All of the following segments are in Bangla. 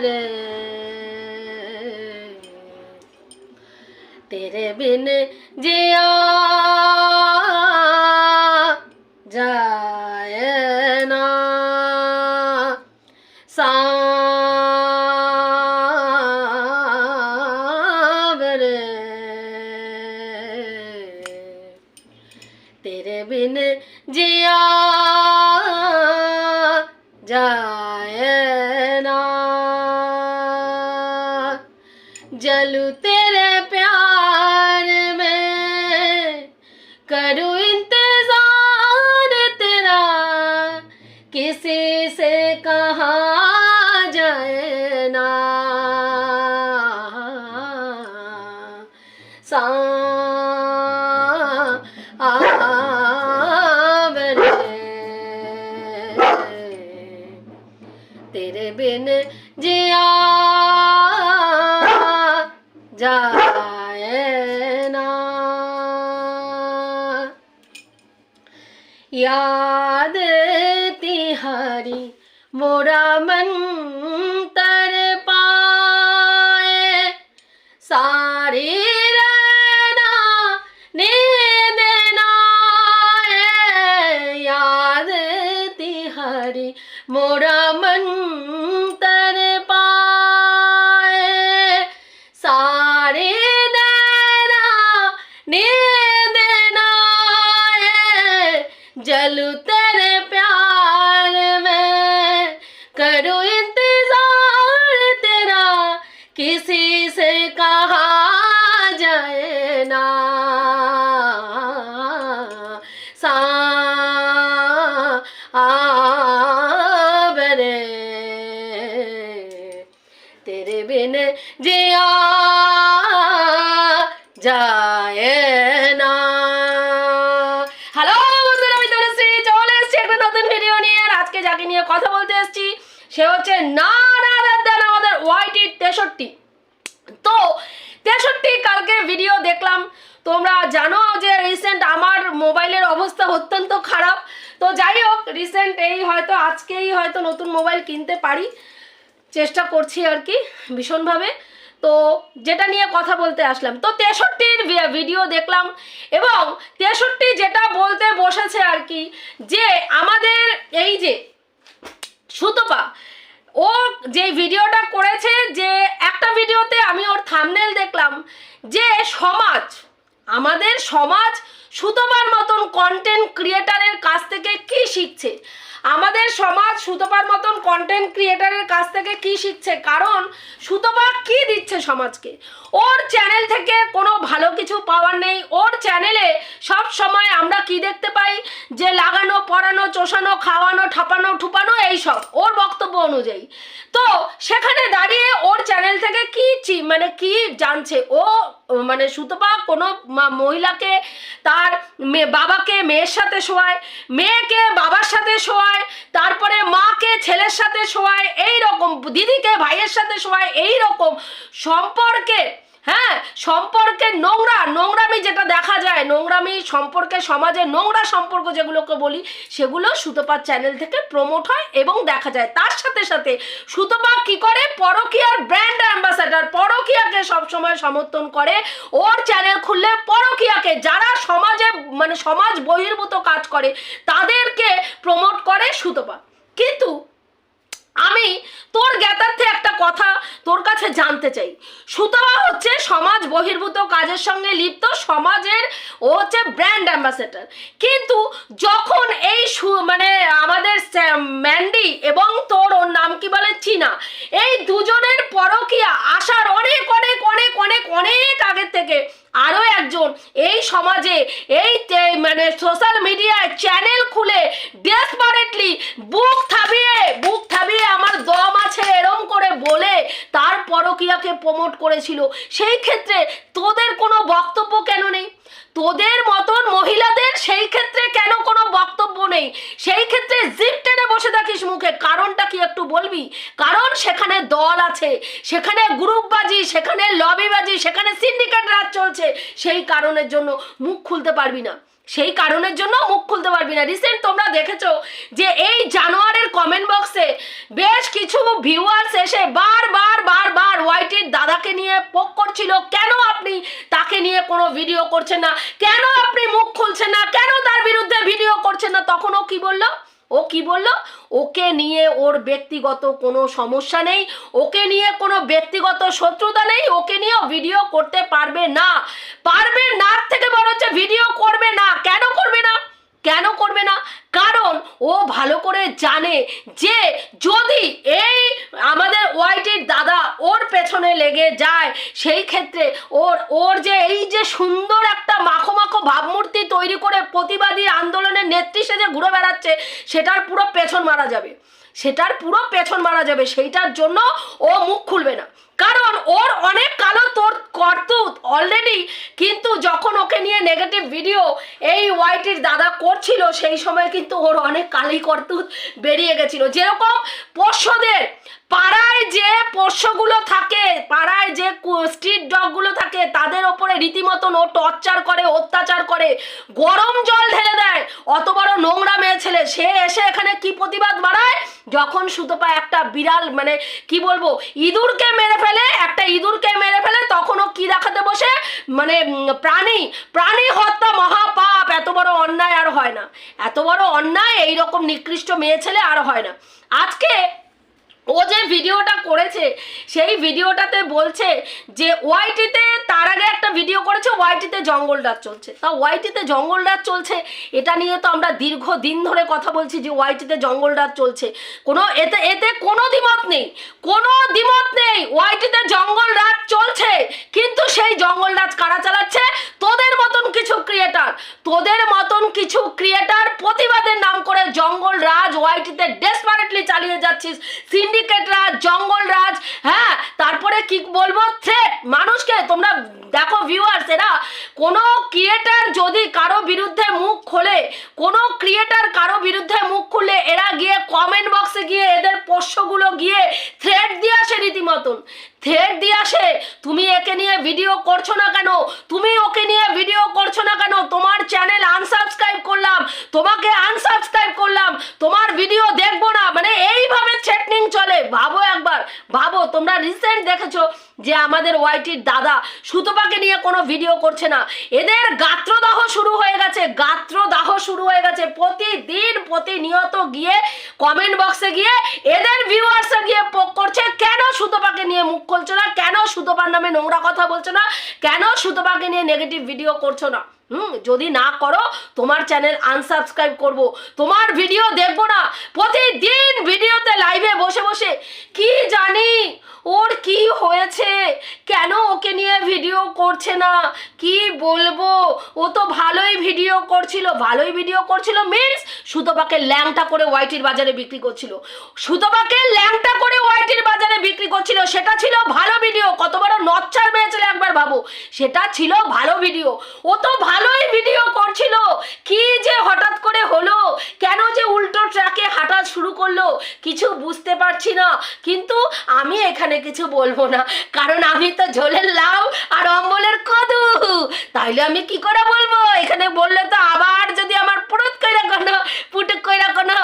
good. சாதனா சா Halo তেষট্টি কালকে ভিডিও দেখলাম। তোমরা জানো যে রিসেন্ট আমার মোবাইলের অবস্থা অত্যন্ত খারাপ। তো যাই হোক রিসেন্ট এই হয়তো আজকেই হয়তো নতুন মোবাইল কিনতে পারি। চেষ্টা করছি আর কি, ভীষণভাবে। তো যেটা নিয়ে কথা বলতে আসলাম। তো তেষট্টির ভিডিও দেখলাম এবং তেষট্টি যেটা বলতে বসেছে আর কি, যে আমাদের এই যে সুতপা ও যে ভিডিওটা করেছে যে একটা ভিডিওতে আমি ওর থামনেল দেখলাম যে সমাজ আমাদের সমাজ সুতপার মতন কন্টেন্ট ক্রিয়েটারের কাছ থেকে কি শিখছে? আমাদের সমাজ সুতপার মতন কন্টেন্ট ক্রিয়েটারের কাছ থেকে কি শিখছে? কারণ সুতপা কি দিচ্ছে সমাজকে? ওর চ্যানেল থেকে কোনো ভালো কিছু পাওয়ার নেই। ওর চ্যানেলে সব সময় আমরা কি দেখতে পাই? যে লাগানো, পরানো, চোষানো, খাওয়ানো, ঠাপানো, ঠুপানো, এইসব। ওর বক্তব্য অনুযায়ী। তো সেখানে দাঁড়িয়ে কি মানে কি জানছে? ও মানে সুতপা কোনো মহিলাকে তার বাবাকে মেয়ের সাথে শোয়ায়, মেয়েকে বাবার সাথে শোয়ায়, তারপরে মাকে ছেলের সাথে শোয়ায় এই রকম দিদিকে ভাইয়ের সাথে শোয়ায় এই রকম সম্পর্কে হ্যাঁ সম্পর্কে নোংরা, নোংরামি যেটা দেখা যায়, নোংরামি সম্পর্কে সমাজে নোংরা সম্পর্ক যেগুলোকে বলি, সেগুলো সুতপার চ্যানেল থেকে প্রমোট হয় এবং দেখা যায়। তার সাথে সাথে সুতপা কি করে? পরকিয়ার ব্র্যান্ড অ্যাম্বাসাডার পরকিয়াকে সবসময় সমর্থন করে। ওর চ্যানেল খুললে পরকিয়াকে, যারা সমাজে মানে সমাজ বহির্ভূত কাজ করে, তাদেরকে প্রমোট করে সুতপা। কিন্তু আমি তোর জ্ঞাতার্থে একটা কথা তোর কাছে জানতে চাই। সুতপা হচ্ছে সমাজ বহির্ভূত কাজের সঙ্গে লিপ্ত সমাজের ও হচ্ছে ব্র্যান্ড অ্যাম্বাসেডার কিন্তু যখন এই মানে আমাদের ম্যান্ডি এবং তোর ওর নাম কি বলে? চীনা। এই দুজনের পরকিয়া আসার অনেক অনেক অনেক অনেক অনেক আগের থেকে আরও একজন এই সমাজে, এই মানে সোশ্যাল মিডিয়ায় চ্যানেল খুলে ডেসপারেটলি বুক থাবিয়ে বুক থাবিয়ে আমার দম আছে এরম করে বলে তার পরকিয়াকে প্রমোট করেছিল। সেই ক্ষেত্রে তোদের কোনো বক্তব্য কেন নেই? তোদের মতন মহিলাদের সেই ক্ষেত্রে কেন কোনো বক্তব্য নেই? সেই ক্ষেত্রে জিপ টেনে বসে থাকিস মুখে, কারণটা কি একটু বলবি? কারণ সেখানে দল আছে, সেখানে গ্রুপবাজি, সেখানে লবিবাজি, সেখানে সিন্ডিকেট রাজ চলছে। সেই কারণের জন্য মুখ খুলতে পারবি না। সেই কারণের জন্য মুখ খুলতে পারবি না। রিসেন্ট তোমরা দেখেছ যে এই জানোয়ারের কমেন্ট বক্সে বেশ কিছু ভিউয়ার্স এসে বারবার বারবার ওয়াইটির দাদাকে নিয়ে পোক করছিল। কেন আপনি তাকে নিয়ে কোনো ভিডিও করছেন না? কেন আপনি মুখ খুলছেন না? কেন তার বিরুদ্ধে ভিডিও করছেন না? তখন ও কি বলল? ও কি বলল? ওকে নিয়ে ওর ব্যক্তিগত কোনো সমস্যা নেই। ওকে নিয়ে কোনো ব্যক্তিগত শত্রুতা নেই। ওকে নিয়ে ভিডিও করতে পারবে না। পারবে না থেকে বড় হচ্ছে ভিডিও করবে না। কেন করবে না? কেন করবে না? কারণ ও ভালো করে জানে যে যদি এই আমাদের ওয়াইটির দাদা ওর পেছনে লেগে যায়, সেই ক্ষেত্রে ওর ওর যে এই যে সুন্দর একটা মাখো মাখো ভাবমূর্তি তৈরি করে প্রতিবাদী আন্দোলনের নেত্রী সেজে ঘুরে বেড়াচ্ছে, সেটার পুরো পেছন মারা যাবে। সেটার পুরো পেছন মারা যাবে, সেইটার জন্য ও মুখ খুলবে না। কারণ ওর অনেক কালো তোর করতুত অলরেডি কিন্তু যখন ওকে নিয়ে নেগেটিভ ভিডিও এই ওয়াইটির দাদা করছিল, সেই সময় কিন্তু ওর অনেক কালি করতুত বেরিয়ে গেছিল। যেরকম পোষ্যদের, পাড়ায় যে পোষ্যগুলো থাকে, পাড়ায় যে স্ট্রিট ডগগুলো থাকে, তাদের ওপরে রীতিমতন ও টর্চার করে, অত্যাচার করে, গরম জল ঢেলে দেয়। অত বড় নোংরা মেয়ে ছেলে, সে এসে এখানে কি প্রতিবাদ বাড়ায়? যখন সুতপা একটা বিড়াল মানে কি বলব, ইঁদুরকে মেরে ফেলে, একটা ইঁদুরকে মেরে ফেলে, তখনও কি দেখাতে বসে? মানে প্রাণী প্রাণী হত্যা মহাপাপ, এত বড় অন্যায় আর হয় না। এত বড় অন্যায়, এইরকম নিকৃষ্ট মেয়ে ছেলে আর হয় না। আজকে ও যে ভিডিওটা করেছে, সেই ভিডিওটাতে বলছে যে ওয়াইটিতে তার আগে একটা ভিডিও করেছে, ওয়াইটিতে জঙ্গল রাত চলছে। তা ওয়াইটিতে জঙ্গল রাত চলছে, এটা নিয়ে তো আমরা দীর্ঘ দিন ধরে কথা বলছি যে ওয়াইটিতে জঙ্গল রাত চলছে। কোনো এতে এতে কোনো দ্বিমত নেই, কোনো দ্বিমত নেই, ওয়াইটিতে জঙ্গল রাত চলছে, কিন্তু সেই জঙ্গল রাজ কারা চালাচ্ছে? তোদের মতন কিছু ক্রিয়েটার তোদের মতন কিছু ক্রিয়েটার প্রতিবাদের নাম করে জঙ্গল রাজ ওয়াইটিতে ডেসপারেটলি চালিয়ে যাচ্ছিস সিন্ডিকেট রাজ জঙ্গল রাজ হ্যাঁ তারপরে কি বলব? থ্রেট মানুষকে, তোমরা দেখো ভিউয়ার্স এরা কোনো ক্রিয়েটার যদি কারও বিরুদ্ধে মুখ খোলে, কোনো ক্রিয়েটার কারও বিরুদ্ধে মুখ খুলে, এরা গিয়ে কমেন্ট বক্সে গিয়ে এদের পোষ্যগুলো গিয়ে থ্রেট দিয়ে আসে রীতিমতন। থ্রেট দিয়ে আসে, তুমি একে নিয়ে ভিডিও করছ না কেন? তুমি ওকে নিয়ে ভিডিও করছ না কেন? তোমার চ্যানেল আনসাবস্ক্রাইব করলাম, তোমাকে আনসাবস্ক্রাইব করলাম, তোমার ভিডিও দেখব না মানে ভাবো, তোমরা রিসেন্ট দেখেছ যে আমাদের ওয়াইটির দাদা সুতপাকে নিয়ে কোনো ভিডিও করছে না। এদের গাত্রদাহ শুরু হয়ে গেছে, গাত্রদাহ শুরু হয়ে গেছে। প্রতিদিন প্রতিনিয়ত গিয়ে কমেন্ট বক্সে গিয়ে এদের ভিউয়ার্সে গিয়ে পোক করছে, কেন সুতপাকে নিয়ে মুখ খুলছো না? কেন সুতপার নামে নোংরা কথা বলছো না? কেন সুতপাকে নিয়ে নেগেটিভ ভিডিও করছ না? হুম, যদি না করো, তোমার চ্যানেল আনসাবস্ক্রাইব করব। তোমার ভিডিও দেখব না, প্রতিদিন ভিডিওতে লাইভে বসে বসে। কি জানি ওর কি হয়েছে, কেন ওকে নিয়ে ভিডিও করছে না, কি বলব? ও তো ভালোই ভিডিও করছিল, ভালোই ভিডিও করছিল মিন্স সুতপাকে ল্যাংটা করে ওয়াইটির বাজারে বিক্রি করছিল। সুতপাকে ল্যাংটা করে ওয়াইটির বাজারে বিক্রি করছিল, সেটা ছিল ভালো ভিডিও কত বড় ভাবো সেটা ছিল ভালো ভিডিও ও তো ভালোই ভিডিও করছিল। কি যে হঠাৎ করে হলো? কেন যে উল্টো ট্র্যাকে হাঁটা শুরু করল? কিছু বুঝতে পারছি না। কিন্তু আমি এখানে কিছু বলব না। কারণ আমি তো ঝোলের লাউ আর অম্বলের কদু। তাইলে আমি কি করে বলব? এখানে বললে তো আবার যদি আমার পুরুত কইরা কোনো পুটুক কইরা কোনো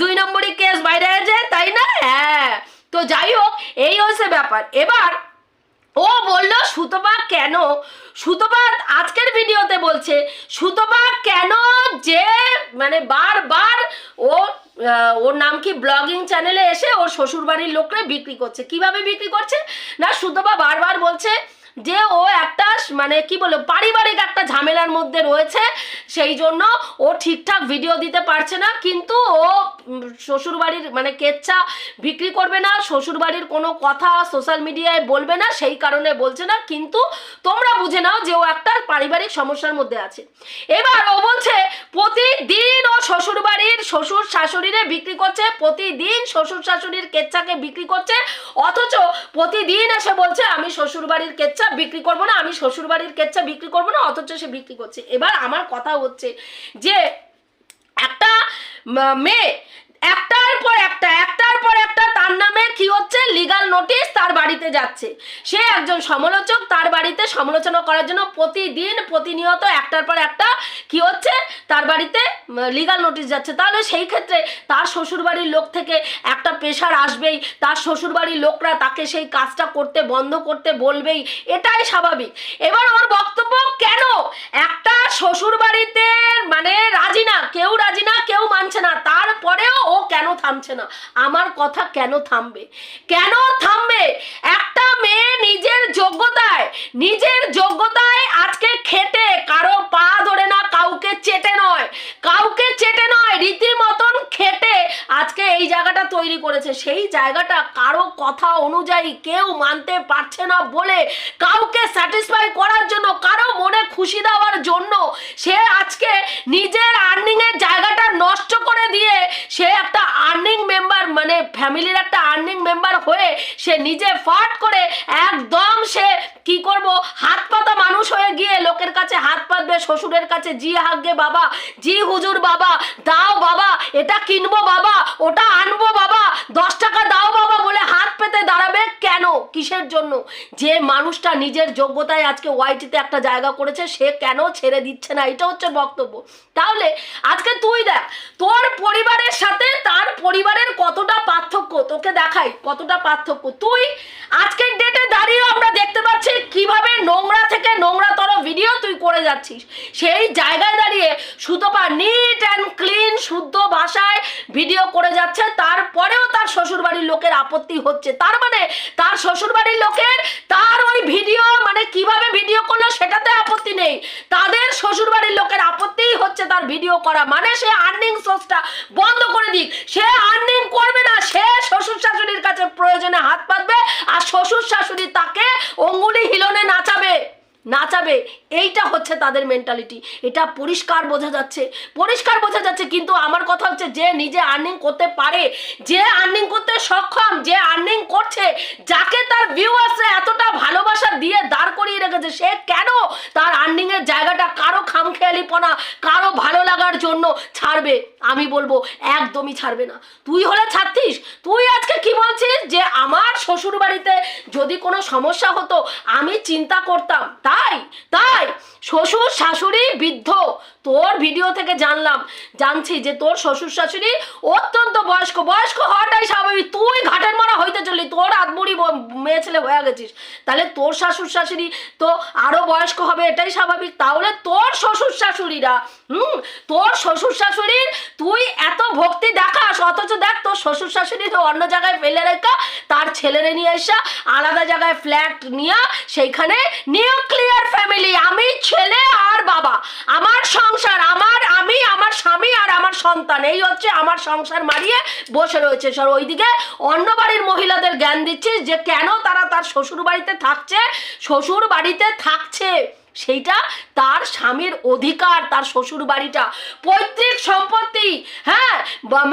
দুই নম্বরই কেস বাইরে যায়, তাই না? হ্যাঁ। তো যাই হোক, এই হচ্ছে ব্যাপার। এবার ও বলল সুতপা কেন? সুতপা আজকের ভিডিওতে বলছে সুতপা কেন যে মানে বারবার ও ওর নাম কি ব্লগিং চ্যানেলে এসে ওর শ্বশুরবাড়ির লোকরে বিক্রি করছে? কীভাবে বিক্রি করছে? না সুতপা বারবার বলছে যে ও একটা মানে কি বলব, পারিবারিক একটা ঝামেলার মধ্যে রয়েছে, সেই জন্য ও ঠিকঠাক ভিডিও দিতে পারছে না, কিন্তু ও শ্বশুর বাড়ির মানে কেচ্ছা বিক্রি করবে না শ্বশুর বাড়ির কোনো কথা সোশ্যাল মিডিয়ায় বলবে না, সেই কারণে বলছে না, কিন্তু তোমরা বুঝে নাও যে ও একটা পারিবারিক সমস্যার মধ্যে আছে। এবার ও বলছে, প্রতিদিন ও শ্বশুর বাড়ির শ্বশুর শাশুড়িরে বিক্রি করছে, প্রতিদিন শ্বশুর শাশুড়ির কেচ্ছাকে বিক্রি করছে, অথচ প্রতিদিন এসে বলছে, আমি শ্বশুর বাড়ির কেচ্ছা বিক্রি করব না, আমি শ্বশুরবাড়ির কেচ্ছা বিক্রি করব না, অথচ সে বিক্রি করছে। এবার আমার কথা হচ্ছে যে, একটা মেয়ে একটার পর একটা, একটার পর একটা তার নামে কি হচ্ছে? লিগাল নোটিশ তার বাড়িতে যাচ্ছে। সে একজন সমালোচক, তার বাড়িতে সমালোচনা করার জন্য প্রতিদিন, প্রতিনিয়ত একটার পর একটা কি হচ্ছে? তার বাড়িতে লিগাল নোটিশ যাচ্ছে। তাহলে সেই ক্ষেত্রে তার শ্বশুরবাড়ির লোক থেকে একটা প্রেশার আসবেই। তার শ্বশুরবাড়ির লোকরা তাকে সেই কাজটা করতে বন্ধ করতে বলবেই। এটাই স্বাভাবিক। এবার ওর বক্তব্য, কেন? একটা শ্বশুরবাড়িতে মানে রাজি না, কেউ রাজি না, কেউ মানছে না। তারপরেও ও কেন থামছে না? আমার কথা কেন থামবে? কেন থামবে? একটা মেয়ে নিজের যোগ্যতায় নিজের যোগ্যতায় আজকে খেটে কারও পা ধরে না, কাউকে চেটে নয়। কাউকে চেটে নয়, রীতিমতন খেটে আজকে এই জায়গাটা তৈরি করেছে। সেই জায়গাটা কারও কথা অনুযায়ী কেউ মানতে পারছে না বলে কাউকে স্যাটিসফাই করার জন্য, কারও মনে খুশি দেওয়ার জন্য সে আজকে নিজের আর্নিং এর জায়গাটা নষ্ট করে দিয়ে সে একটা আর্নিং মেম্বার মানে ফ্যামিলির একটা আর্নিং মেম্বার হয়ে সে নিজে ফাট করে, একদম সে কি করব? হাত পাতা মানুষ হয়ে গিয়ে লোকের কাছে হাত পাতবে, শ্বশুরের কাছে, জি হাগগে বাবা, জি হুজুর বাবা, দাও বাবা, এটা কিনবো বাবা, ওটা আনব বাবা, দশ টাকা দাও বাবা বলে হাত পেতে দাঁড়াবে কেন? কিসের জন্য? যে মানুষটা নিজের যোগ্যতায় আজকে ওয়াইটিতে একটা জায়গা করেছে, সে কেন ছেড়ে দিচ্ছে না? এটা হচ্ছে বক্তব্য। তাহলে আজকে তুই দেখ, তোর পরিবারের সাথে তার পরিবারের কতটা পার্থক্য? তোকে দেখাই কতটা পার্থক্য। তুই আজকের ডেটে দাঁড়িয়ে আমরা দেখতে পাচ্ছি কীভাবে নোংরা থেকে নোংরাতর ভিডিও তুই করে যাচ্ছিস। সেই জায়গায় দাঁড়িয়ে সুতপা নিট অ্যান্ড ক্লিন শুদ্ধ ভাষায় ভিডিও করে যাচ্ছে, তারপরেও তার শ্বশুরবাড়ির লোকের আপত্তি হচ্ছে। তার মানে তার শ্বশুরবাড়ির লোকের তার ওই ভিডিও মানে কীভাবে ভিডিও করল সেটাতে আপত্তি নেই। তাদের শ্বশুরবাড়ির লোকের আপত্তিই হচ্ছে তার ভিডিও করা। মানে সে আর্নিং সোর্সটা বন্ধ করে দিক সে আর্নিং করবে না। সে শ্বশুর শাশুড়ির কাছে প্রয়োজনে হাত পাতবে আর শ্বশুর শাশুড়ি তাকে অঙ্গুলি হিলনে নাচাবে। নাচাবে। এইটা হচ্ছে তাদের মেন্টালিটি এটা পরিষ্কার বোঝা যাচ্ছে। পরিষ্কার বোঝা যাচ্ছে, কিন্তু আমার কথা হচ্ছে যে নিজে আর্নিং করতে পারে, যে আর্নিং করতে সক্ষম, যে আর্নিং করছে, যাকে তার ভিউয়ার্সরা এতটা ভালোবাসা দিয়ে দাঁড় করিয়ে রেখেছে, সে কেন তার আর্নিং এর জায়গাটা কারও খামখেয়ালিপনা, কারও ভালো লাগার জন্য ছাড়বে? আমি বলব, একদমই ছাড়বে না। তুই হলে ছাড়তিস? তুই আজকে কি বলছিস যে আমার শ্বশুর বাড়িতে যদি কোনো সমস্যা হতো, আমি চিন্তা করতাম। তাই তাই শ্বশুর শাশুড়ি বৃদ্ধ, তোর ভিডিও থেকে জানলাম, জানছি যে তোর শ্বশুর শাশুড়ি অত্যন্ত বয়স্ক বয়স্ক হওয়াটাই স্বাভাবিক। তুই ঘাটের মারা হইতে চললি তোর আদমুড়ি মেয়ে ছেলে হয়ে গেছিস। তাহলে তোর শাশুর শাশুড়ি তো আরও বয়স্ক হবে, এটাই স্বাভাবিক। তাহলে তোর শ্বশুর শাশুড়িরা, হুম, তোর শ্বশুর শাশুড়ির তুই এত ভক্তি দেখাস, অথচ দেখ তোর শ্বশুর শাশুড়ি তো অন্য জায়গায় ফেলে রেখা, তার ছেলেরে নিয়ে এসা, আলাদা জায়গায় ফ্ল্যাট নিয়ে, সেইখানে নিউক্লিয়ার ফ্যামিলি আমি ছেলে আর বাবা। আমার সংসার, আমার আমি, আমার স্বামী আর আমার সন্তান, এই হচ্ছে আমার সংসার মারিয়ে বসে রয়েছে। সর, ওইদিকে অন্য বাড়ির মহিলাদের জ্ঞান দিচ্ছিস যে কেন তারা তার শ্বশুর বাড়িতে থাকছে? শ্বশুর বাড়িতে থাকছে। সেইটা তার স্বামীর অধিকার, তার শ্বশুর বাড়িটা পৈতৃক সম্পত্তি হ্যাঁ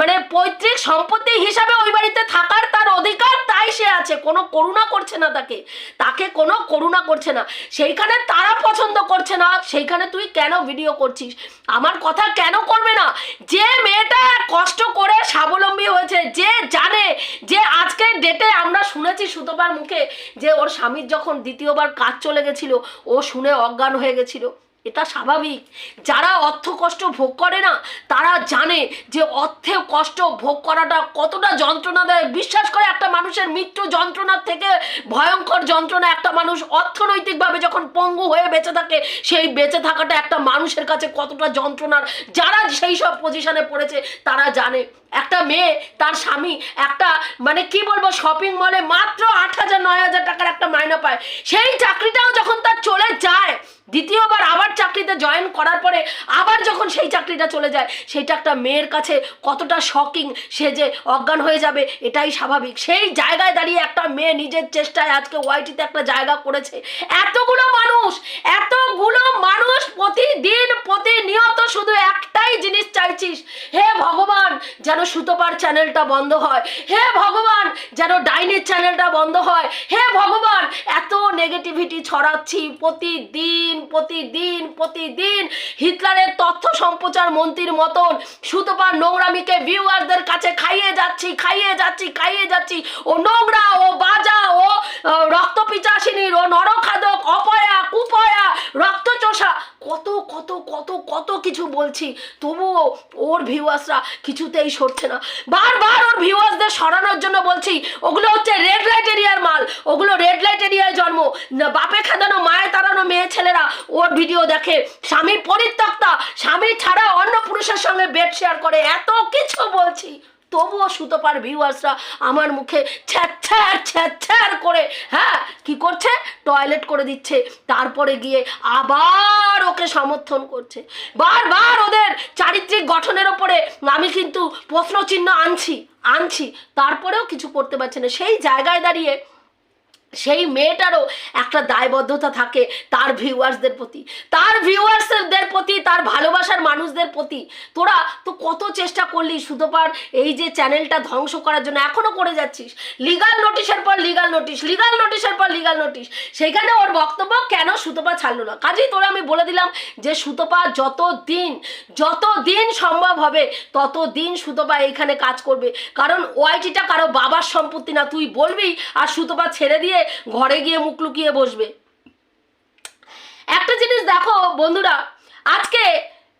মানে পৈতৃক সম্পত্তি হিসাবে ওই বাড়িতে থাকার তার অধিকার তাই সে আছে। কোনো করুণা করছে না তাকে। তাকে কোনো করুণা করছে না। সেইখানে তারা পছন্দ করছে না। সেইখানে তুই কেন ভিডিও করছিস? আমার কথা কেন করবে না? যে মেয়েটা কষ্ট করে স্বাবলম্বী হয়েছে, যে জানে, যে আজকের ডেটে আমরা শুনেছি সুতোবার মুখে যে ওর স্বামীর যখন দ্বিতীয়বার কাজ চলে গেছিল, ও শুনে অজ্ঞান হয়ে গেছিল। এটা স্বাভাবিক। যারা অর্থ কষ্ট ভোগ করে না, তারা জানে যে অর্থে কষ্ট ভোগ করাটা কতটা যন্ত্রণা দেয়। বিশ্বাস করে একটা মানুষের মৃত্যু যন্ত্রণার থেকে ভয়ঙ্কর যন্ত্রণা একটা মানুষ অর্থনৈতিকভাবে যখন পঙ্গু হয়ে বেঁচে থাকে, সেই বেঁচে থাকাটা একটা মানুষের কাছে কতটা যন্ত্রণার? যারা সেই সব পজিশনে পড়েছে, তারা জানে। একটা মেয়ে, তার স্বামী, একটা মানে কি বলব শপিং মলে মাত্র আট হাজার নয় হাজার টাকার একটা মাইনা পায়। সেই চাকরিটাও যখন তার চলে যায়, দ্বিতীয়বার আবার চাকরিতে জয়েন করার পরে আবার যখন সেই চাকরিটা চলে যায় সেইটা একটা মেয়ের কাছে কতটা শকিং সে যে অজ্ঞান হয়ে যাবে, এটাই স্বাভাবিক। সেই জায়গায় দাঁড়িয়ে একটা মেয়ে নিজের চেষ্টায় আজকে ওয়াইটিতে একটা জায়গা করেছে। এতগুলো মানুষ এতগুলো মানুষ প্রতিদিন, প্রতিনিয়ত শুধু একটাই জিনিস চাইছিস, হে ভগবান, যেন সুতোপার চ্যানেলটা বন্ধ হয়। হে ভগবান, যেন ডাইনির চ্যানেলটা বন্ধ হয়। হে ভগবান, এত নেগেটিভিটি ছড়াচ্ছি প্রতিদিন প্রতিদিন প্রতিদিন। হিটলারের তথ্য সম্প্রচার মন্ত্রীর মতন সুতোপার নোংরামিকে ভিউয়ারদের কাছে খাইয়ে যাচ্ছি খাইয়ে যাচ্ছি খাইয়ে যাচ্ছি। ও নোংরা, ও বাজা, ও রক্ত পিচাসিনীর, ও নরখাদক, অপয়া, কুপয়া, রক্তচোষা। কত কত কত কত কিছু বলছি। তবুও ওর ভিউয়ার্সরা কিছুতেই সরছে না। বারবার ওর ভিউয়ার্সদের সরানোর জন্য বলছি, ওগুলো হচ্ছে রেড লাইট এরিয়ার মাল, ওগুলো রেড লাইট এরিয়ায় জন্ম। বাপে খাদানো মায়ের তাড়ানো মেয়ে ছেলেরা ওর ভিডিও দেখে। স্বামী পরিত্যক্তা, স্বামী ছাড়া অন্য পুরুষের সঙ্গে বেড শেয়ার করে। এত কিছু বলছি। তবুও সুতোপার ভিউয়ার্সরা আমার মুখে ছ্যাচ্ছ্যার ছ্যাচ্ছ্যার করে হ্যাঁ কি করছে? টয়লেট করে দিচ্ছে। তারপরে গিয়ে আবার ওকে সমর্থন করছে। বারবার ওদের চারিত্রিক গঠনের ওপরে আমি কিন্তু প্রশ্নচিহ্ন আনছি আনছি। তারপরেও কিছু করতে পারছে না। সেই জায়গায় দাঁড়িয়ে সেই মেয়েটারও একটা দায়বদ্ধতা থাকে তার ভিউয়ার্সদের প্রতি। তার ভিউয়ার্সদের প্রতি, তার ভালোবাসার মানুষদের প্রতি। তোরা তো কত চেষ্টা করলি সুতোপার এই যে চ্যানেলটা ধ্বংস করার জন্য এখনও করে যাচ্ছিস। লিগাল নোটিশের পর লিগাল নোটিশ, লিগাল নোটিশের পর লিগাল নোটিশ। সেইখানে ওর বক্তব্য কেন সুতোপা ছাড়লো না? কাজেই তোরা আমি বলে দিলাম যে সুতোপা যত দিন যত দিন সম্ভব হবে তত দিন সুতোপা এইখানে কাজ করবে। কারণ ওয়াইটিটা কারও বাবার সম্পত্তি না, তুই বলবি আর সুতোপা ছেড়ে দিয়ে ঘরে গিয়ে মুখ লুকিয়ে বসবে। একটা জিনিস দেখো বন্ধুরা আজকে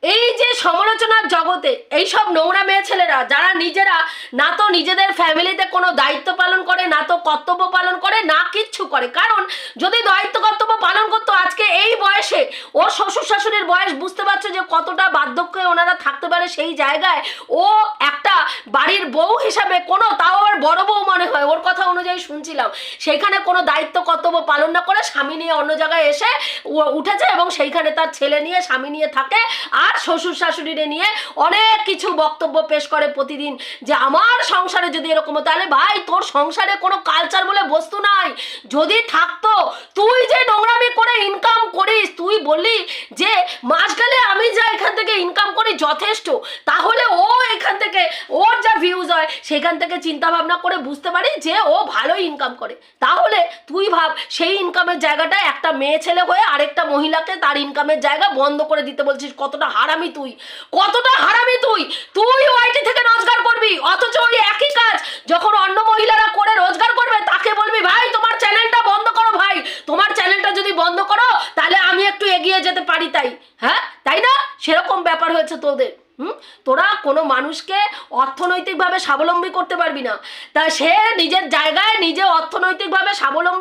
এই যে সমালোচনার জগতে এই সব নোংরা মেয়ে ছেলেরা, যারা নিজেরা না তো নিজেদের ফ্যামিলিতে কোনো দায়িত্ব পালন করে, না তো কর্তব্য পালন করে, না কিচ্ছু করে। কারণ যদি দায়িত্ব কর্তব্য পালন করতো আজকে এই বয়সে ওর শ্বশুর শাশুড়ির বয়স, বুঝতে পারছ যে কতটা বার্ধক্যে ওনারা থাকতে পারে সেই জায়গায়, ও একটা বাড়ির বউ হিসাবে কোনো, তাও আবার বড় বউ মনে হয়, ওর কথা অনুযায়ী শুনছিলাম। সেইখানে কোনো দায়িত্ব কর্তব্য পালন না করে স্বামী নিয়ে অন্য জায়গায় এসে ও উঠেছে এবং সেইখানে তার ছেলে নিয়ে, স্বামী নিয়ে থাকে, আর শ্বশুর শাশুড়িরে নিয়ে অনেক কিছু বক্তব্য পেশ করে প্রতিদিন যে আমার সংসারে যদি এরকম তাহলে ভাই, তোর সংসারে কোনো কালচার বলে বস্তু নাই। যদি থাকতো, তুই যে নোংরামি করে ইনকাম করিস, তুই বললি যে মাস গেলে আমি যা এখান থেকে ইনকাম করি যথেষ্ট, তাহলে ও এখান থেকে, ওর যা ভিউজ হয়, সেখান থেকে চিন্তা ভাবনা করে বুঝতে পারি যে ও ভালো ইনকাম করে। তাহলে তুই ভাব, সেই ইনকামের জায়গাটা একটা মেয়ে ছেলে হয়ে আরেকটা মহিলাকে তার ইনকামের জায়গা বন্ধ করে দিতে বলছিস, কতটা হারামি তুই? কতটা হারামি তুই? তুই ওয়াইটি থেকে রোজগার করবি, অথচ ওই একই কাজ। যখন অন্য মহিলারা করে রোজগার করবে, তাকে বলবি, ভাই, তোমার চ্যানেলটা বন্ধ করো ভাই। তোমার চ্যানেলটা যদি বন্ধ করো, তাহলে আমি একটু এগিয়ে যেতে পারি তাই। হ্যাঁ? তাই না? সেরকম ব্যাপার হয়েছে তোদের। হুম? তোরা কোনো মানুষকে অর্থনৈতিকভাবে স্বাবলম্বী করতে পারবি না। তা সে নিজের জায়গায় নিজে অর্থনৈতিকভাবে স্বাবলম্বী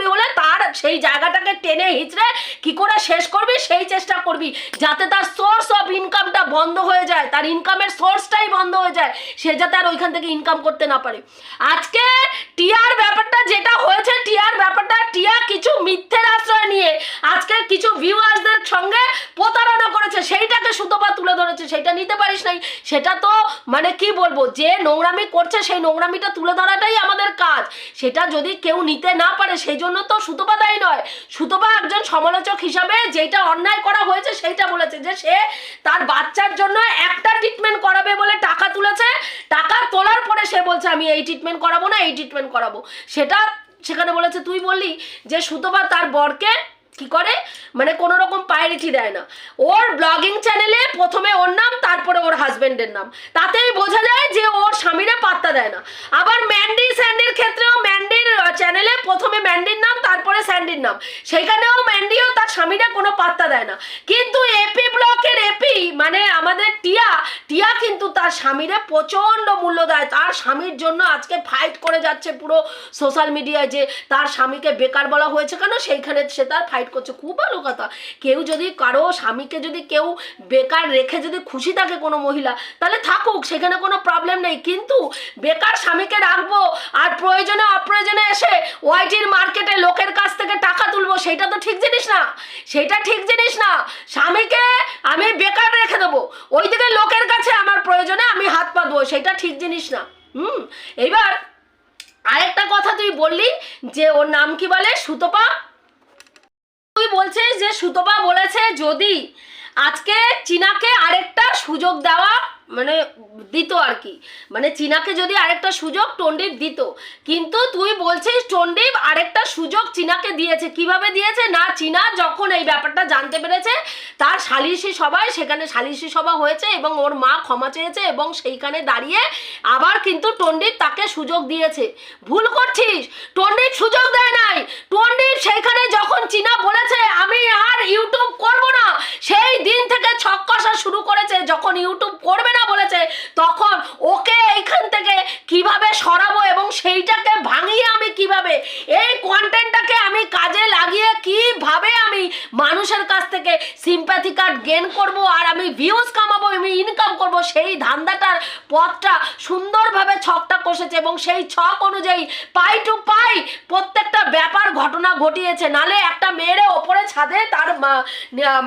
সেই জায়গাটাকে টেনে হিচড়ে কি করে শেষ করবি? সেই চেষ্টা করবি। যাতে তার সোর্স অফ ইনকামটা বন্ধ হয়ে যায়। তার ইনকামের সোর্সটাই বন্ধ হয়ে যায়। সে যাতে আর ওইখান থেকে ইনকাম করতে না পারে। আজকে টিয়ার ব্যাপারটা যেটা হয়েছে, টিয়ার ব্যাপারটা, টিয়া কিছু মিথ্যের আশ্রয় নিয়ে আজকে কিছু ভিউয়ার্সদের সঙ্গে প্রতারণা করেছে। সেইটাকে সুতোপা তুলে ধরেছে। সেটা নিতে পারিস নাই। সেটা তো মানে কি বলব? যে নোংরামি করছে, সেই নোংরামিটা তুলে ধরাটাই আমাদের কাজ। সেটা যদি কেউ নিতে না পারে, সেই জন্য তো সুতোপা নয়। সুতোপা একজন সমালোচক হিসাবে যেটা অন্যায় করা হয়েছে সেইটা বলেছে যে সে তার বাচ্চার জন্য একটা ট্রিটমেন্ট করাবে বলে টাকা তুলেছে। টাকা তোলার পরে সে বলছে, আমি এই ট্রিটমেন্ট করাবো না, এই ট্রিটমেন্ট করাবো। সেটা সেখানে বলেছে, তুই বললি যে সুতবা তার বরকে কি করে? মানে কোনো রকম প্রায়োরিটি দেয় না। ওর ব্লগিং চ্যানেলে প্রথমে ওর নাম, তারপরে ওর হাজবেন্ডের নাম। তাতেই বোঝা যায় যে ওর স্বামীরে পাত্তা দেয় না। আবার ম্যান্ডি স্যান্ডির ক্ষেত্রেও ম্যান্ডির চ্যানেলে প্রথমে ম্যান্ডির নাম, তারপরে স্যান্ডির নাম। সেখানেও ম্যান্ডিও তার স্বামীরা কোনো পাত্তা দেয় না। কিন্তু এপি ব্লকের এপি মানে আমাদের টিয়া টিয়া কিন্তু তার স্বামীরে প্রচণ্ড মূল্য দেয়। তার স্বামীর জন্য আজকে ফাইট করে যাচ্ছে পুরো সোশ্যাল মিডিয়ায় যে তার স্বামীকে বেকার বলা হয়েছে কেন? সেইখানে সে তার ফাইট করছে, খুব ভালো কথা। কেউ যদি কারও স্বামীকে যদি কেউ বেকার রেখে যদি খুশি থাকে কোনো মহিলা, তাহলে থাকুক, সেখানে কোনো প্রবলেম নেই। কিন্তু বেকার স্বামীকে রাখব আর প্রয়োজনে অপ্রয়োজনে এসে ওয়াইটির মার্কেটে লোকের কাছ থেকে টাকা তুলবো, সেটা তো ঠিক জিনিস না। সেটা ঠিক জিনিস না। স্বামীকে আমি বেকার রেখে দেবো। ওইদিকে লোকের কাছে আমার প্রয়োজনে আমি হাত পা দেবো সেটা ঠিক জিনিস না। হুম? এইবার আরেকটা কথা তুই বললি যে ওর নাম কি বলে? সুতপা? তুই বলছিস যে সুতপা বলেছে যদি আজকে চীনাকে আরেকটা সুযোগ দেওয়া মানে দিত আর কি। মানে চীনাকে যদি আরেকটা সুযোগ টন্ডিপ দিত। কিন্তু তুই বলছিস টন্ডিপ আরেকটা সুযোগ চীনাকে দিয়েছে। কীভাবে দিয়েছে? না, চীনা যখন এই ব্যাপারটা জানতে পেরেছে, তার সালিশি সভায়, সেখানে সালিশি সভা হয়েছে এবং ওর মা ক্ষমা চেয়েছে এবং সেইখানে দাঁড়িয়ে আবার কিন্তু টন্ডিপ তাকে সুযোগ দিয়েছে। ভুল করছিস! টন্ডিপ সুযোগ দেয় নাই! টন্ডিপ সেইখানে যখন চীনা বলেছে, আমি আর ইউটিউব করব না, সেই দিন থেকে ছক কষা শুরু করেছে। যখন ইউটিউব করবে না বলেছে, তখন ওকে এইখান থেকে কীভাবে সরাবো এবং সেইটাকে ভাঙিয়ে আমি কীভাবে, এই কন্টেন্টটাকে আমি কাজে লাগিয়ে কীভাবে আমি মানুষের কাছ থেকে সিম্প্যাথি কার্ড গেন করব আর আমি ভিউজ কামাবো, আমি ইনকাম করব, সেই ধান্দাটার পথটা সুন্দরভাবে ছকটা কষেছে এবং সেই ছক অনুযায়ী পাই টু পাই প্রত্যেকটা ব্যাপার ঘটনা ঘটিয়েছে। নালে একটা মেয়েরে ওপরে ছাদে তার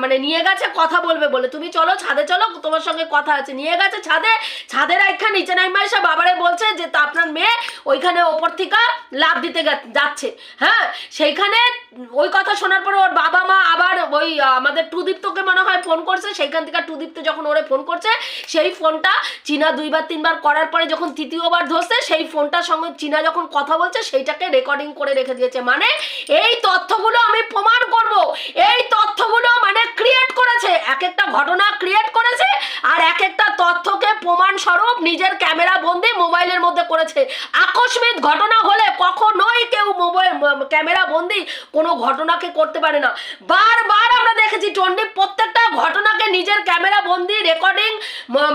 মানে নিয়ে গেছে কথা বলবে বলে। তুমি চলো ছাদে চলো, তোমার সঙ্গে কথা আছে। নিয়ে গেছে ছাদে, ছাদের একখান নিচে নাইমা এসে বাবারে বলছে যে তা আপনার মেয়ে ওইখানে ওপর থেকে লাভ দিতে যাচ্ছে। হ্যাঁ সেইখানে ওই কথা শোনার পর ওর বাবা মা আবার ওই আমাদের টুদীপ্তকে মনে হয় ফোন করছে, সেইখান থেকে টুদীপ্তে যখন ওরে ফোন করছে, সেই ফোনটা চীনা দুইবার, তিনবার করার পরে যখন তৃতীয়বার ধরছে, সেই ফোনটার সঙ্গে চীনা যখন কথা বলছে, সেইটাকে রেকর্ডিং করে রেখে দিয়েছে। মানে এই তথ্যগুলো আমি প্রমাণ করব। এই তথ্যগুলো মানে ক্রিয়েট করেছে। এক একটা ঘটনা ক্রিয়েট করেছে আর এক একটা তথ্যকে প্রমাণ স্বরূপ নিজের ক্যামেরা বন্দি মোবাইলের মধ্যে করেছে। আকস্মিক ঘটনা হলে কখনোই কেউ মোবাইল ক্যামেরা বন্দি কোনো ঘটনাকে করতে পারে না। বারবার আমরা দেখেছি, টন্ডি, প্রত্যেকটা ঘটনাকে নিজের ক্যামেরা বন্দি, রেকর্ডিং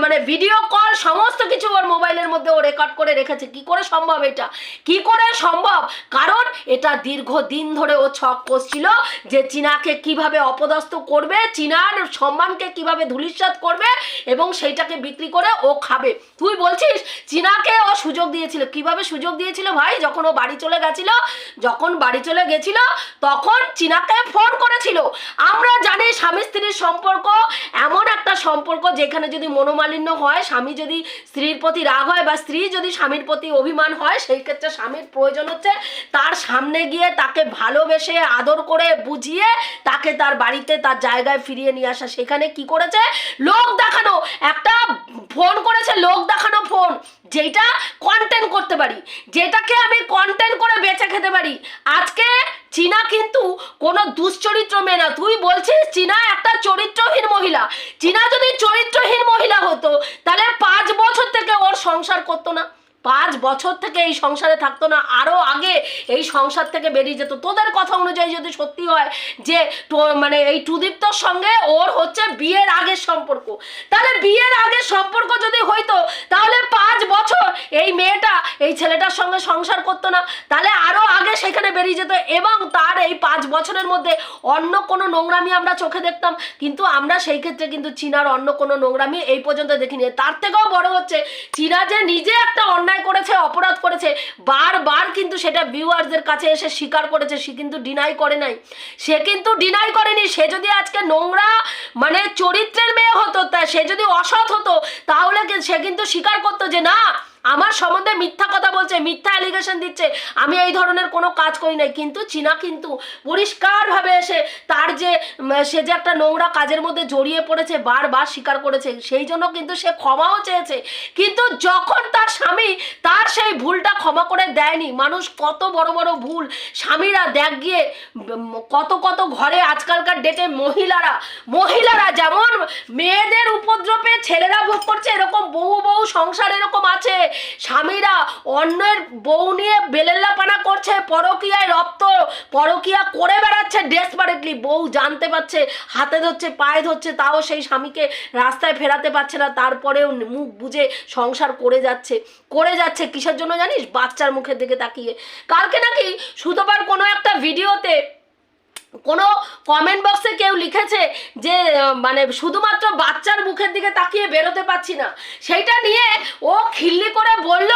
মানে ভিডিও কল, সমস্ত কিছু ওর মোবাইলের মধ্যে ও রেকর্ড করে রেখেছে। কি করে সম্ভব এটা? কি করে সম্ভব? কারণ এটা দীর্ঘ দিন ধরে ও ছক কষছিল যে চীনাকে কীভাবে অপদস্থ করবে, চীনার সম্মানকে কীভাবে ধূলিসাৎ করবে এবং সেইটাকে বিক্রি করে ও খাবে। তুই বলছিস, চীনাকে ও সুযোগ দিয়েছিল। কীভাবে সুযোগ দিয়েছিল ভাই? যখন ও বাড়ি চলে গেছিল, যখন বাড়ি চলে গেছিল, তখন চীনাকে ফোন করেছিল। আমরা জানি স্বামী স্ত্রীর সম্পর্ক এমন একটা সম্পর্ক যেখানে যদি মনোমালিন্য হয়, স্বামী যদি স্ত্রীর প্রতি রাগ হয় বা স্ত্রী যদি স্বামীর প্রতি অভিমান হয়, সেই ক্ষেত্রে স্বামীর প্রয়োজন হচ্ছে তার সামনে গিয়ে তাকে ভালোবেসে, আদর করে বুঝিয়ে তাকে তার বাড়িতে তার জায়গায় ফিরিয়ে নিয়ে আসা। সেখানে কি করেছে? লোক দেখানো। একটা ফোন করেছে, লোক দেখানো ফোন যেটা কন্টেন্ট করতে পারি, যেটাকে আমি কন্টেন্ট করে বেঁচে খেতে পারি। আজকে চীনা কিন্তু কোনো দুশ্চরিত্র মেয়ে না। তুই বলছিস চীনা একটা চরিত্রহীন মহিলা। চীনা যদি চরিত্রহীন মহিলা হতো, তাহলে পাঁচ বছর থেকে ওর সংসার করতো না। পাঁচ বছর থেকে এই সংসারে থাকতো না আরও আগে এই সংসার থেকে বেরিয়ে যেত। তোদের কথা অনুযায়ী যদি সত্যি হয় যে মানে এই টুদীপ্তর সঙ্গে ওর হচ্ছে বিয়ের আগের সম্পর্ক। তাহলে বিয়ের আগের সম্পর্ক যদি হইতো, তাহলে পাঁচ বছর এই মেয়েটা এই ছেলেটার সঙ্গে সংসার করতো না। তাহলে আরও আগে সেখানে বেরিয়ে যেত এবং তার এই পাঁচ বছরের মধ্যে অন্য কোনো নোংরামি আমরা চোখে দেখতাম। কিন্তু আমরা সেই ক্ষেত্রে কিন্তু চীনার অন্য কোনো নোংরামি এই পর্যন্ত দেখিনি। তার থেকেও বড় হচ্ছে, চীনা যে নিজে একটা অন্যায় করেছে, অপরাধ করেছে, বারবার কিন্তু সেটা ভিউয়ার্সদের কাছে এসে স্বীকার করেছে, সে কিন্তু ডিনাই করে নাই। সে কিন্তু ডিনাই করেনি, সে যদি আজকে নোংরা মানে চরিত্রের মেয়ে হতো, তা সে যদি অসৎ হতো, তাহলে সে কিন্তু স্বীকার করতো যে, না আমার সম্বন্ধে মিথ্যা কথা বলছে, মিথ্যা অ্যালিগেশন দিচ্ছে। আমি এই ধরনের কোনো কাজ করি নাই। কিন্তু চীনা কিন্তু পরিষ্কারভাবে এসে তার যে সে যে একটা নোংরা কাজের মধ্যে জড়িয়ে পড়েছে, বারবার স্বীকার করেছে, সেই জন্য কিন্তু সে ক্ষমাও চেয়েছে। কিন্তু যখন তার স্বামী তার সেই ভুলটা ক্ষমা করে দেয়নি, মানুষ কত বড় বড় ভুল স্বামীরা দেখ গিয়ে কত কত ঘরে আজকালকার ডেটে মহিলারা মহিলারা যেমন মেয়েদের উপদ্রবে ছেলেরা ভোগ করছে, এরকম বহু বহু সংসার এরকম আছে। স্বামীরা অন্যের বউ নিয়ে বেলেল্লা পানা করছে, পরকিয়ায় রপ্ত, পরকিয়া করে বেড়াচ্ছে ডেসপারেটলি বউ জানতে পারছে, হাতে ধরছে, পায়ে ধরছে, তাও সেই স্বামীকে রাস্তায় ফেরাতে পারছে না, তারপরেও মুখ বুঝে সংসার করে যাচ্ছে। করে যাচ্ছে কিসের জন্য জানিস? বাচ্চার মুখের দিকে তাকিয়ে। কালকে নাকি সুতোবার কোনো একটা ভিডিওতে কোনো কমেন্ট বক্সে কেউ লিখেছে যে মানে শুধুমাত্র বাচ্চার মুখের দিকে তাকিয়ে বেরোতে পারছি না। সেইটা নিয়ে ও খিল্লি করে বলল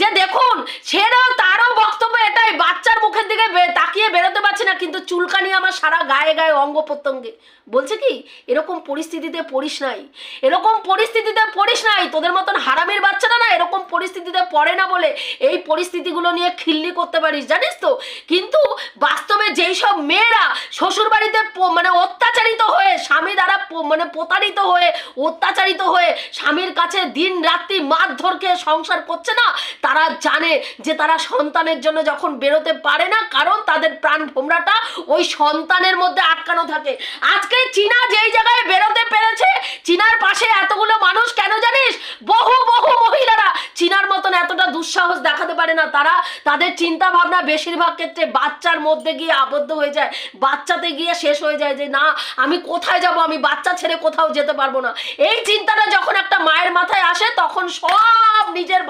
যে, দেখুন সেরও তারও বক্তব্য এটাই, বাচ্চার মুখের দিকে তাকিয়ে বেরোতে পারছি না, কিন্তু চুলকানি আমার সারা গায়ে গায়ে অঙ্গ প্রত্যঙ্গে। বলছে কি? এরকম পরিস্থিতিতে পড়িস নাই। এরকম পরিস্থিতিতে পড়িস নাই, তোদের মতন হারামির বাচ্চারা না এরকম পরিস্থিতিতে পড়ে না বলে এই পরিস্থিতিগুলো নিয়ে খিল্লি করতে পারিস, জানিস তো? কিন্তু বাস্তবে যেই সব মেয়েরা শ্বশুর বাড়িতে মানে অত্যাচারিত হয়ে স্বামী দ্বারা মানে প্রতারিত হয়ে, অত্যাচারিত হয়ে স্বামীর কাছে দিন রাত্রি মারধর খেয়ে সংসার করছে না, তারা জানে যে তারা সন্তানের জন্য যখন বেরোতে পারে না, কারণ তাদের প্রাণ ভোমরাটা ওই সন্তানের মধ্যে আটকানো থাকে। আজকে চীনা যেই জায়গায় বেরোতে পেরেছে, চীনার পাশে এতগুলো মানুষ কেন জানিস? বহু বহু মহিলারা চীনার মতন এতটা দুঃসাহস দেখাতে পারে না, তারা তাদের চিন্তা ভাবনা বেশিরভাগ ক্ষেত্রে বাচ্চার মধ্যে গিয়ে আবদ্ধ হয়ে যায়। বাচ্চাতে গিয়ে শেষ হয়ে যায় যে, না, আমি কোথায় যাব? আমি বাচ্চা ছেড়ে কোথাও যেতে পারব না। এই চিন্তাটা যখন একটা মায়ের মাথায় আসে, তখন সব নিজের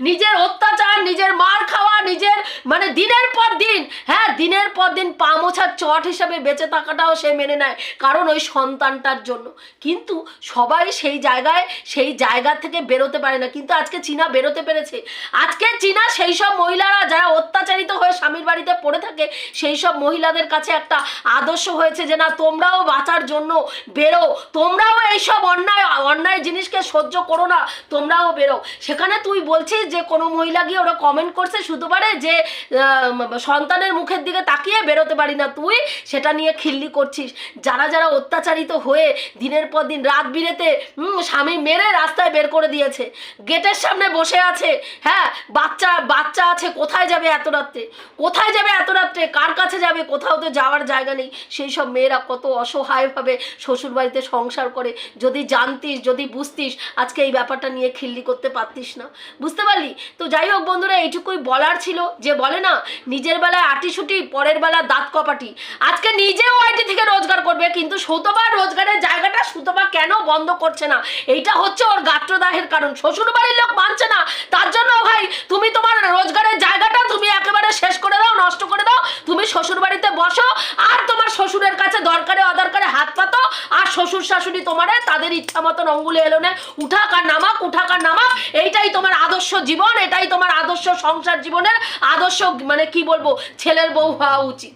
নিজের অত্যাচার, নিজের মার খাওয়া, নিজের মানে দিনের পর দিন হ্যাঁ দিনের পর দিন পা মোছার চট হিসাবে বেঁচে থাকাটাও সে মেনে নেয় কারণ ওই সন্তানটার জন্য। কিন্তু সবাই সেই জায়গায়, সেই জায়গা থেকে বেরোতে পারে না। কিন্তু আজকে চীনা বেরোতে পেরেছে। আজকে চীনা সেই সব মহিলারা যারা অত্যাচারিত হয়ে স্বামীর বাড়িতে পড়ে থাকে সেই সব মহিলাদের কাছে একটা আদর্শ হয়েছে যে না, তোমরাও বাঁচার জন্য বেরো। তোমরাও এইসব অন্যায় অন্যায় জিনিসকে সহ্য করো না, তোমরাও বেরো। সেখানে তুই বলছিস যে, কোনো মহিলা গিয়ে ওরা কমেন্ট করছে শুধু পারে যে সন্তানের মুখের দিকে তাকিয়ে বেরোতে পারি না তুই, সেটা নিয়ে খিল্লি করছিস। যারা যারা অত্যাচারিত হয়ে দিনের পর দিন রাত বিরেতে স্বামী মেরে রাস্তায় বের করে দিয়েছে, গেটের সামনে বসে আছে হ্যাঁ বাচ্চা বাচ্চা আছে, কোথায় যাবে এত রাত্রে? কোথায় যাবে এত রাত্রে? কার কাছে যাবে? কোথাও তো যাওয়ার জায়গা নেই। সেই সব মেয়েরা কত অসহায়ভাবে শ্বশুর বাড়িতে সংসার করে। যদি জানতিস, যদি বুঝতিস, আজকে এই ব্যাপারটা নিয়ে খিল্লি করতে পারতিস না। বুঝতে পারলি? তো যাই হোক বন্ধুরা, এইটুকুই বলার ছিল যে বলে না, নিজের বেলায় আটিসুটি, পরের বেলা দাঁত কপাটি। আজকে নিজেও আইটি থেকে রোজগার করবে, কিন্তু সুতবা রোজগারের জায়গাটা সুতবা কেন বন্ধ করছে না? এইটা হচ্ছে ওর গাত্রদাহের কারণ। শ্বশুর বাড়ির লোক মানছে না। তার জন্য ভাই, তুমি তোমার রোজগারের জায়গাটা তুমি একেবারে শেষ করে দাও, নষ্ট করে দাও। তুমি শ্বশুর বাড়িতে বসো আর তোমার শ্বশুরের কাছে দরকারে অদরকারে হাত পাতো, আর শ্বশুর শাশুড়ি তোমারে তাদের ইচ্ছা মতন অঙ্গুলে এলো না। উঠাক আর নামাক, উঠাক আর নামাক, এইটাই তোমার আদর্শ জীবন, এটাই তোমার আদর্শ সংসার জীবনের আদর্শ মানে কি বলব, ছেলের বউ হওয়া উচিত।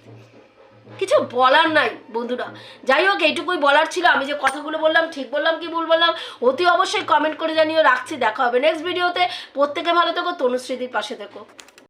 কিছু বলার নাই, বন্ধুরা। যাই হোক, এইটুকুই বলার ছিল। আমি যে কথাগুলো বললাম, ঠিক বললাম কি ভুল বললাম, অতি অবশ্যই কমেন্ট করে জানিও। রাখছি, দেখা হবে নেক্সট ভিডিওতে প্রত্যেকে ভালো থেকো, তনুশ্রীদির পাশে থেকো।